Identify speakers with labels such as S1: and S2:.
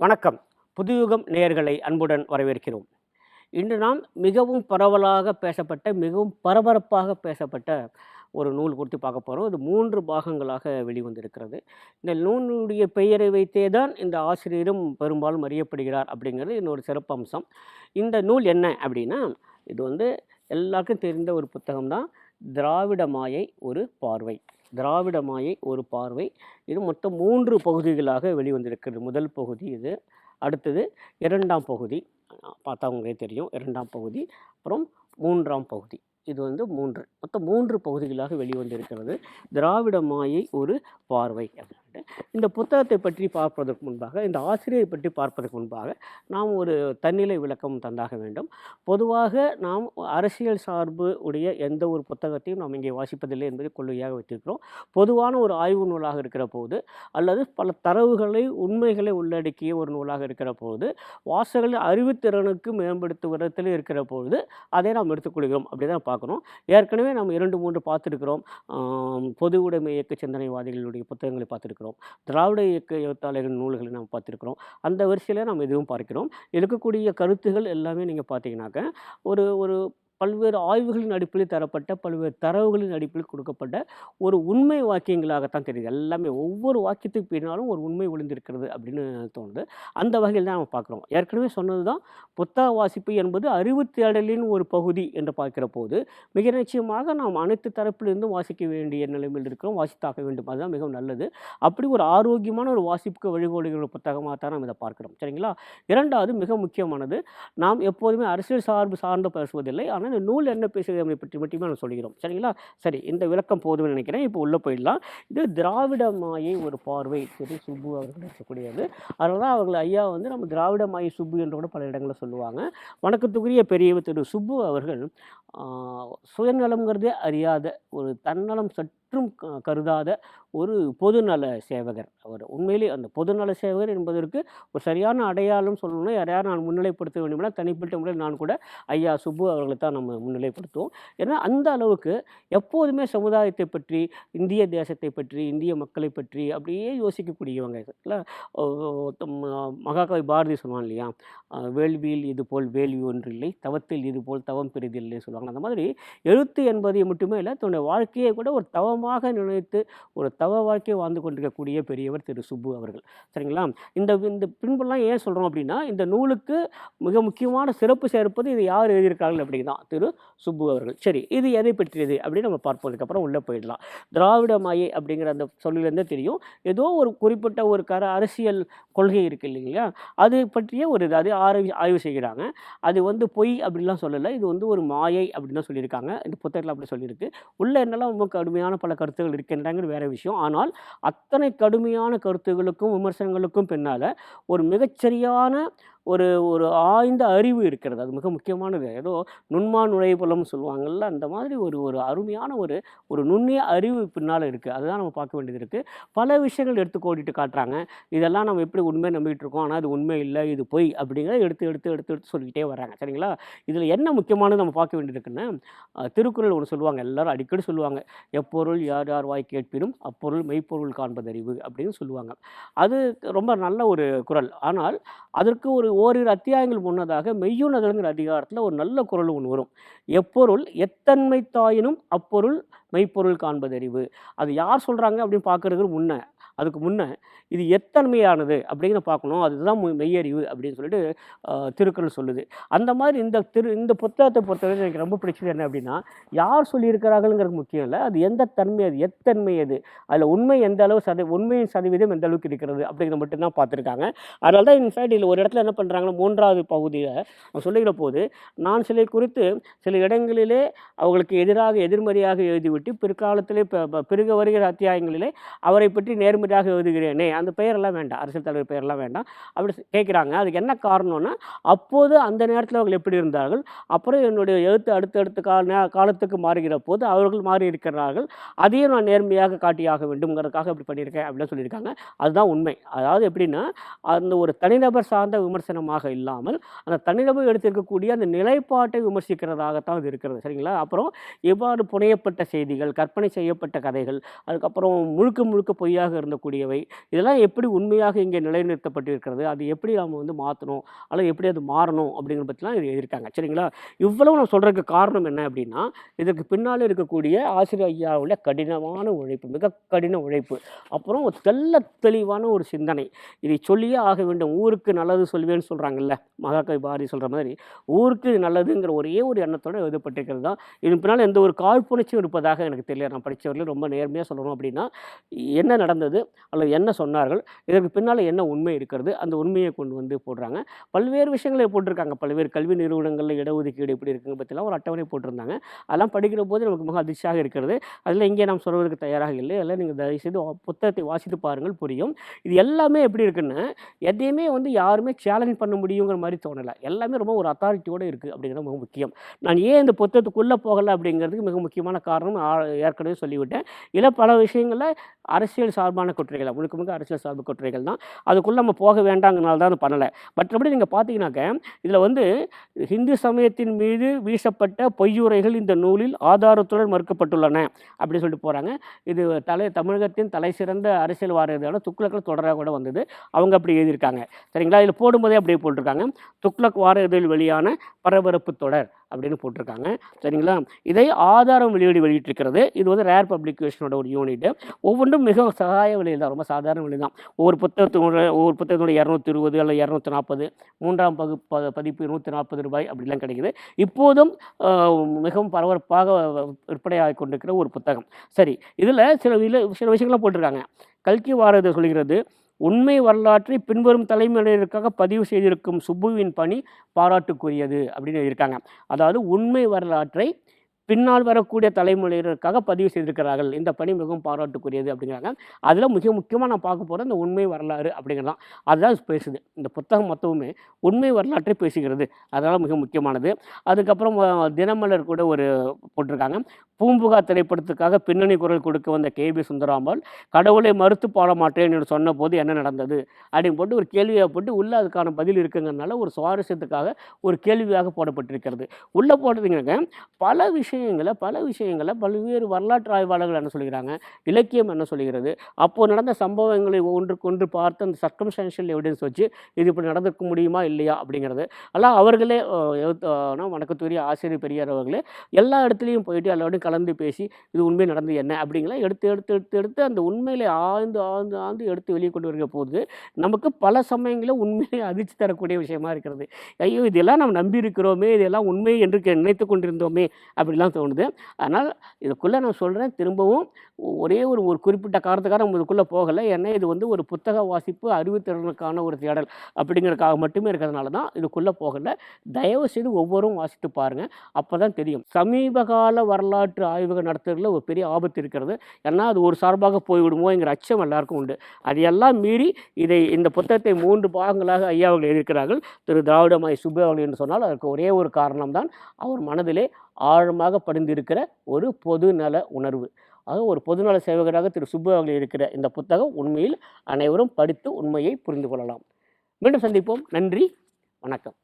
S1: வணக்கம். புதுயுகம் நேயர்களை அன்புடன் வரவேற்கிறோம். இன்று நாம் மிகவும் பரவலாக பேசப்பட்ட மிகவும் பரபரப்பாக பேசப்பட்ட ஒரு நூல் குறித்து பார்க்க போகிறோம் இது மூன்று பாகங்களாக வெளிவந்திருக்கிறது. இந்த நூலுடைய பெயரை வைத்தே தான் இந்த ஆசிரியரும் பெரும்பாலும் அறியப்படுகிறார் அப்படிங்கிறது இன்னொரு சிறப்பம்சம். இந்த நூல் என்ன அப்படின்னா இது வந்து எல்லாருக்கும் தெரிந்த ஒரு புத்தகம் தான் திராவிட மாயை ஒரு பார்வை. திராவிட மாயை ஒரு பார்வை. இது மொத்தம் மூன்று பகுதிகளாக வெளிவந்திருக்கிறது. முதல் பகுதி இது அடுத்தது இரண்டாம் பகுதி. பார்த்தா பார்த்தவங்களே தெரியும் இரண்டாம் பகுதி அப்புறம் மூன்றாம் பகுதி. இது வந்து மூன்று மொத்தம் மூன்று பகுதிகளாக வெளிவந்திருக்கிறது. திராவிட மாயை ஒரு பார்வை அது. இந்த புத்தகத்தை பற்றி பார்ப்பதற்கு முன்பாக இந்த ஆசிரியரை பற்றி பார்ப்பதற்கு முன்பாக நாம் ஒரு தன்னிலை விளக்கம் தந்தாக வேண்டும். பொதுவாக நாம் அரசியல் சார்பு உடைய எந்த ஒரு புத்தகத்தையும் நாம் இங்கே வாசிப்பதில்லை என்பதை கொள்கையாக வைத்திருக்கிறோம். பொதுவான ஒரு ஆய்வு நூலாக இருக்கிற போது அல்லது பல தரவுகளை உண்மைகளை உள்ளடக்கிய ஒரு நூலாக இருக்கிற போது வாசகர்களின் அறிவுத்திறனுக்கு மேம்படுத்துவதத்தில் இருக்கிற பொழுது அதை நாம் எடுத்துக்கொள்கிறோம். அப்படி தான் பார்க்கணும் ஏற்கனவே நம்ம இரண்டு மூன்று பார்த்துருக்கிறோம். பொது உடைமை இயக்க சிந்தனைவாதிகளுடைய புத்தகங்களை பார்த்துருக்கிறோம். திராவிட இயக்க எழுத்தாளர்கள் நூல்களை நாம் பார்த்துருக்கிறோம். அந்த வரிசையில் நாம் இதுவும் பார்க்கிறோம். இருக்கக்கூடிய கருத்துகள் எல்லாமே நீங்கள் பார்த்தீங்கன்னாக்க ஒரு ஒரு பல்வேறு ஆய்வுகளின் அடிப்படையில் தரப்பட்ட பல்வேறு தரவுகளின் அடிப்படையில் கொடுக்கப்பட்ட ஒரு உண்மை வாக்கியங்களாகத்தான் தெரியுது. எல்லாமே ஒவ்வொரு வாக்கியத்துக்கு பின்னாலும் ஒரு உண்மை ஒளிந்திருக்கிறது அப்படின்னு தோணுது. அந்த வகையில் தான் நம்ம பார்க்குறோம். ஏற்கனவே சொன்னது தான் புத்தக வாசிப்பு என்பது அறிவு தேடலின் ஒரு பகுதி என்று பார்க்கிற போது மிக நிச்சயமாக நாம் அனைத்து தரப்பிலிருந்தும் வாசிக்க வேண்டிய நிலைமையில் இருக்கிறோம் வாசித்தாக வேண்டும். அதுதான் மிகவும் நல்லது. அப்படி ஒரு ஆரோக்கியமான ஒரு வாசிப்புக்கு வழிகோடுகிற புத்தகமாக தான் நாம் இதை பார்க்குறோம். சரிங்களா? இரண்டாவது மிக முக்கியமானது நாம் எப்போதுமே அரசியல் சார்பு சார்ந்து பேசுவதில்லை ஆனால் இந்த நூல் என்ன பேசுகிறது என்பதை பற்றி மட்டுமே நான் சொல்கிறோம். சரிங்களா? சரி இந்த விளக்கம் போதும்னு நினைக்கிறேன். இப்போ உள்ளே போயிடலாம். இது திராவிட மாயை ஒரு பார்வை. திரு சுப்பு அவர்கள் இருக்கக்கூடியது அதனால தான் அவர்கள் ஐயா வந்து நம்ம திராவிட மாயை சுப்பு என்று கூட பல இடங்களில் சொல்லுவாங்க. வணக்கத்துக்குரிய பெரியவர் திரு சுப்பு அவர்கள் சுயநலம்ங்கிறதே அறியாத ஒரு தன்னலம் சற்றும் க- கருதாத ஒரு பொதுநல சேவகர். அவர் உண்மையிலே அந்த பொதுநல சேவகர் என்பதற்கு ஒரு சரியான அடையாளம் சொல்லணும்னா யாரையாவது நான் முன்னிலைப்படுத்த வேண்டும்னா தனிப்பட்ட முறையில் நான் கூட ஐயா சுப்பு அவர்களை தான் நம்ம முன்னிலைப்படுத்துவோம். ஏன்னா அந்த அளவுக்கு எப்போதுமே சமுதாயத்தை பற்றி இந்திய தேசத்தை பற்றி இந்திய மக்களை பற்றி அப்படியே யோசிக்கக்கூடியவங்க இல்லை மகாகவி பாரதி சொல்லுவான் இல்லையா? வேள்வியில் இது போல் வேள்வி ஒன்றில்லை தவத்தில் இது போல் தவம் பெரிதில்லை சொல்லுவாங்க. அந்த மாதிரி எழுத்து என்பதை மட்டுமே இல்லை தன்னுடைய வாழ்க்கையை கூட ஒரு தவமாக நினைத்து ஒரு தவ வாழ்க்கையை வாழ்ந்து கொண்டிருக்கக்கூடிய பெரியவர் திரு சுப்பு அவர்கள். சரிங்களா? இந்த இந்த பின்பெல்லாம் ஏன் சொல்கிறோம் அப்படின்னா இந்த நூலுக்கு மிக முக்கியமான சிறப்பு சேர்ப்பது இது யார் எழுதியிருக்காங்க அப்படி தான் திரு சுப்பு அவர்கள். சரி இது எதை பற்றியது அப்படின்னு நம்ம பார்ப்பதுக்கப்புறம் உள்ளே போயிடலாம். திராவிட மாயை அப்படிங்கிற அந்த சொல்லிலேருந்தே தெரியும். ஏதோ ஒரு குறிப்பிட்ட ஒரு கர அரசியல் கொள்கை இருக்கு இல்லைங்களா? அது பற்றிய ஒரு இது அது ஆய்வு ஆய்வு செய்கிறாங்க. அது வந்து பொய் அப்படின்லாம் சொல்லலை. இது வந்து ஒரு மாயை அப்படின்னு தான் சொல்லியிருக்காங்க. இந்த புத்தகத்தில் அப்படி சொல்லியிருக்கு. உள்ளே என்னெல்லாம் ரொம்ப கடுமையான பல கருத்துகள் இருக்கின்றாங்கிறது வேற விஷயம். ஆனால் அத்தனை கடுமையான கருத்துகளுக்கும் விமர்சனங்களுக்கும் பின்னால் ஒரு மிகச்சரியான ஒரு ஒரு ஆய்ந்த அறிவு இருக்கிறது. அது மிக முக்கியமானது. ஏதோ நுண்மா நுழைபுலம்னு சொல்லுவாங்கள்ல அந்த மாதிரி ஒரு ஒரு அருமையான ஒரு ஒரு நுண்ணிய அறிவு பின்னால் இருக்குது அதுதான் நம்ம பார்க்க வேண்டியது இருக்குது பல விஷயங்கள் எடுத்து கோடிட்டு காட்டுறாங்க. இதெல்லாம் நம்ம எப்படி உண்மை நம்பிக்கிட்டு இருக்கோம்? ஆனால் அது உண்மை இல்லை இது பொய் அப்படிங்கிறத எடுத்து எடுத்து எடுத்து எடுத்து சொல்லிக்கிட்டே வராங்க சரிங்களா? இதில் என்ன முக்கியமானது நம்ம பார்க்க வேண்டியது இருக்குன்னா திருக்குறள் ஒன்று சொல்லுவாங்க. எல்லோரும் அடிக்கடி சொல்லுவாங்க. எப்பொருள் யார் யார் வாய் கேட்பினும் அப்பொருள் மெய்ப்பொருள் காண்பதறிவு அப்படின்னு சொல்லுவாங்க. அது ரொம்ப நல்ல ஒரு குறள். ஆனால் அதற்கு ஒரு ஓரிரு அத்தியாயங்கள் முன்னதாக மெய்யுணர்தல்ங்கிற அதிகாரத்தில் ஒரு நல்ல குரல் ஒன்று வரும். எப்பொருள் எத்தன்மை தாயினும் அப்பொருள் மெய்ப்பொருள் காண்பதறிவு. அது யார் சொல்கிறாங்க அப்படின்னு பார்க்கறதுக்கு முன்ன அதுக்கு முன்னே இது எத்தன்மையானது அப்படிங்கிற பார்க்கணும். அதுதான் மெய்- மெய்யறிவு அப்படின்னு சொல்லிட்டு திருக்குறள் சொல்லுது. அந்த மாதிரி இந்த திரு இந்த புத்தகத்தை பொறுத்தவரை எனக்கு ரொம்ப பிடிச்சது என்ன அப்படின்னா யார் சொல்லியிருக்கிறார்கள்ங்கிறது முக்கியம் இல்லை. அது எந்த தன்மை அது எத்தன்மை அது அதில் உண்மை எந்த அளவு சத உண்மையின் சதவீதம் எந்த அளவுக்கு இருக்கிறது அப்படிங்கிறத மட்டும்தான் பார்த்துருக்காங்க. அதனால தான் இன்ஃபேக்ட் இதில் ஒரு இடத்துல என்ன பண்ணுறாங்கன்னா மூன்றாவது பகுதியில் அவங்க சொல்லுகிற போது நான் சிலை குறித்து சில இடங்களிலே அவர்களுக்கு எதிராக எதிர்மறையாக எழுதிவிட்டு பிற்காலத்திலே பிறகு வருகிற அத்தியாயங்களிலே அவரை பற்றி நேர்மறையாக எழுதுகிறேனே அந்த பெயரெல்லாம் வேண்டாம். அரசியல் தலைவர் பெயரெல்லாம் வேண்டாம். அப்படி கேட்குறாங்க. அதுக்கு என்ன காரணம்னா அப்போது அந்த நேரத்தில் அவர்கள் எப்படி இருந்தார்கள்? அப்புறம் என்னுடைய எழுத்து அடுத்தடுத்த கால காலத்துக்கு மாறுகிற போது அவர்கள் மாறி இருக்கிறார்கள். அதையும் நான் நேர்மையாக காட்டியாக வேண்டும்ங்கிறதுக்காக இப்படி பண்ணியிருக்கேன் அப்படின்னு சொல்லியிருக்காங்க. அதுதான் உண்மை. அதாவது எப்படின்னா அந்த ஒரு தனிநபர் சார்ந்த விமர்சனமாக இல்லாமல் அந்த தனிநபர் எடுத்திருக்கக்கூடிய அந்த நிலைப்பாட்டை விமர்சிக்கிறதாகத்தான் இது இருக்கிறது. சரிங்களா? அப்புறம் எவ்வாறு புனையப்பட்ட செய்திகள் கற்பனை செய்யப்பட்ட கதைகள் அதுக்கப்புறம் முழுக்க முழுக்க பொய்யாக இருந்தக்கூடியவை இதெல்லாம் எப்படி உண்மையாக இங்கே நிலைநிறுத்தப்பட்டிருக்கிறது? அது எப்படி நாம் வந்து மாற்றணும் அல்லது எப்படி அது மாறணும்? அப்படிங்கிற பற்றிலாம் இது எழுதியிருக்காங்க சரிங்களா? இவ்வளவு நான் சொல்கிறதுக்கு காரணம் என்ன அப்படின்னா இதற்கு பின்னால் இருக்கக்கூடிய ஆசிரியர் ஐயாவுடைய கடினமான உழைப்பு மிக கடின உழைப்பு. அப்புறம் தெல்ல தெளிவான ஒரு சிந்தனை. இதை சொல்லியே ஆக வேண்டும். ஊருக்கு நல்லது சொல்வேன்னு சொல்கிறாங்கல்ல மகாகவி பாரதி சொல்கிற மாதிரி. ஊருக்கு இது நல்லதுங்கிற ஒரே ஒரு எண்ணத்தோடு எழுதப்பட்டிருக்கிறது தான். இதன் பின்னால் எந்த ஒரு காழ்ப்புணர்ச்சியும் இருப்பதாக எனக்கு தெரியல. நான் படித்தவர்கள் ரொம்ப நேர்மையாக சொல்லணும் அப்படின்னா என்ன நடந்தது? அல்லது என்ன சொன்னார்கள் இதற்கு பின்னால் என்ன உண்மை இருக்கிறது அந்த உண்மையை கொண்டு வந்து போடுறாங்க. பல்வேறு விஷயங்களை போட்டிருக்காங்க. பல்வேறு கல்வி நிறுவனங்களில் இடஒதுக்கீடு எப்படி இருக்குங்க பற்றிலாம் ஒரு அட்டவணை போட்டிருந்தாங்க. அதெல்லாம் படிக்கிற போது நமக்கு மிக அதிர்ச்சியாக இருக்கிறது. அதில் இங்கே நாம் சொல்வதற்கு தயாராக இல்லை. எல்லாம் நீங்கள் தயவுசெய்து புத்தகத்தை வாசித்து பாருங்கள் புரியும். இது எல்லாமே எப்படி இருக்குன்னு எதையுமே வந்து யாருமே சேலஞ்ச் பண்ண முடியுங்கிற மாதிரி தோணலை. எல்லாமே ரொம்ப ஒரு அத்தாரிட்டியோடு இருக்குது அப்படிங்கிறது மிக முக்கியம். நான் ஏன் இந்த புத்தகத்துக்குள்ளே போகலை அப்படிங்கிறதுக்கு மிக முக்கியமான காரணம் ஆ- ஏற்கனவே சொல்லிவிட்டேன். இதில் பல விஷயங்களில் அரசியல் சார்பான கொற்றைகள் முழுக்க முழுக்க அரசியல் சார்பு கொற்றைகள் தான். அதுக்குள்ளே நம்ம போக வேண்டாங்கனால தான் அது பண்ணலை. மற்றபடி நீங்கள் பார்த்தீங்கன்னாக்க இதில் வந்து ஹிந்து சமயத்தின் மீது வீசப்பட்ட பொய்யுரைகள் இந்த நூலில் ஆதாரத்துடன் மறுக்கப்பட்டுள்ளன அப்படின்னு சொல்லிட்டு போகிறாங்க இது தலை தமிழகத்தின் தலை சிறந்த அரசியல் வாரியதான துக்ளக்கில் தொடராக கூட வந்தது. அவங்க அப்படி எழுதியிருக்காங்க. சரிங்களா? இதில் போடும்போதே அப்படியே போட்டிருக்காங்க. துக்ளக் வார இதழில் வெளியான பரபரப்பு தொடர். அப்படின்னு போட்டிருக்காங்க. சரிங்களா? இதை ஆதாரம் வெளியீடு வெளியிட்டிருக்கிறது. இது வந்து ரேர் பப்ளிகேஷனோட ஒரு யூனிட் ஒவ்வொன்றும் மிக சகாய விலையில் தான் ரொம்ப சாதாரண விலை தான் ஒவ்வொரு புத்தகத்தோட ஒவ்வொரு புத்தகத்தோட இரநூத்தி இருபது அல்லது இரநூத்தி நாற்பது மூன்றாம் பகுப்பு ப- பதிப்பு நூற்றி நாற்பது ரூபாய் அப்படிலாம் கிடைக்குது. இப்போதும் மிகவும் பரபரப்பாக விற்பனையாக கொண்டிருக்கிற ஒரு புத்தகம். சரி இதில் சில சில விஷயங்கள்லாம் போட்டிருக்காங்க. கல்கி வாரது சொல்கிறது உண்மை வரலாற்றை பின்வரும் தலைமுறையினருக்காக பதிவு செய்திருக்கும் சுப்புவின் பணி பாராட்டுக்குரியது அப்படின்னு இருக்காங்க அதாவது உண்மை வரலாற்றை பின்னால் வரக்கூடிய தலைமுறையினருக்காக பதிவு செய்திருக்கிறார்கள். இந்த பணி மிகவும் பாராட்டுக்குரியது அப்படிங்கிறாங்க. அதில் மிக முக்கியமாக நான் பார்க்க போகிற இந்த உண்மை வரலாறு அப்படிங்கிறதான். அதுதான் பேசுது. இந்த புத்தகம் மொத்தமுமே உண்மை வரலாற்றை பேசுகிறது. அதனால் மிக முக்கியமானது. அதுக்கப்புறம் தினமலர் கூட ஒரு போட்டிருக்காங்க. பூம்புகா திரைப்படத்துக்காக பின்னணி குரல் கொடுக்க வந்த கே. பி சுந்தராம்பாள் கடவுளை மறுத்து பாட மாட்டேன் என்று சொன்னபோது என்ன நடந்தது? அப்படின்னு போட்டு ஒரு கேள்வியாக போட்டு உள்ளே அதுக்கான பதில் இருக்குங்கிறனால ஒரு சுவாரஸ்யத்துக்காக ஒரு கேள்வியாக போடப்பட்டிருக்கிறது. உள்ளே போட்டதுங்க பல விஷயம் விஷயங்களை பல விஷயங்களை பல்வேறு வரலாற்று ஆய்வாளர்கள் என்ன சொல்கிறாங்க இலக்கியம் என்ன சொல்கிறது அப்போது நடந்த சம்பவங்களை ஒன்றுக்கு ஒன்று பார்த்து அந்த சர்க்கம்ஸ்டான்ஷியல் எவிடன்ஸ் வச்சு இது இப்படி நடந்திருக்க முடியுமா இல்லையா அப்படிங்கிறது. எல்லாம் அவர்களே அஹ், வணக்கத்துக்குரிய ஆசிரியர் பெரியார் அவர்களே எல்லா இடத்துலையும் போயிட்டு எல்லாரோடையும் கலந்து பேசி இது உண்மை நடந்தது என்ன அப்படிங்கிற எடுத்து எடுத்து எடுத்து எடுத்து அந்த உண்மையிலே ஆழ்ந்து ஆழ்ந்து ஆழ்ந்து எடுத்து வெளியே கொண்டு வருகிற போது நமக்கு பல சமயங்களில் உண்மையை அதிர்ச்சி தரக்கூடிய விஷயமா இருக்கிறது. ஐயோ இதெல்லாம் நாம் நம்பி இருக்கிறோமே இதெல்லாம் உண்மை என்று நினைத்து கொண்டிருந்தோமே அப்படிலாம் தோணுது. அதனால் இதுக்குள்ளே நான் சொல்கிறேன் திரும்பவும் ஒரே ஒரு ஒரு குறிப்பிட்ட காரணத்துக்காக நம்ம இதுக்குள்ளே போகலை. ஏன்னா இது வந்து ஒரு புத்தக வாசிப்பு அறிவுத்திறனுக்கான ஒரு தேடல் அப்படிங்கிறதுக்காக மட்டுமே இருக்கிறதுனால தான் இதுக்குள்ளே போகலை. தயவு செய்து ஒவ்வொரும் வாசித்து பாருங்கள் அப்போ தான் தெரியும். சமீபகால வரலாற்று ஆய்வுகள் நடத்துறதுல ஒரு பெரிய ஆபத்து இருக்கிறது. ஏன்னா அது ஒரு சார்பாக போய்விடுமோங்கிற அச்சம் எல்லாருக்கும் உண்டு. அதையெல்லாம் மீறி இதை இந்த புத்தகத்தை மூன்று பாகங்களாக ஐயா அவர்கள் எழுதியிருக்கிறார்கள். திரு திராவிடமாய் சுப்பு அவர்கள் என்று சொன்னால் அதற்கு ஒரே ஒரு காரணம்தான். அவர் மனதிலே ஆழமாக படிந்திருக்கிற ஒரு பொதுநல உணர்வு. ஆக ஒரு பொதுநல சேவகராக திரு சுப்பு அவர்கள் இருக்கிற இந்த புத்தகம் உண்மையில் அனைவரும் படித்து உண்மையை புரிந்து கொள்ளலாம். மீண்டும் சந்திப்போம். நன்றி. வணக்கம்.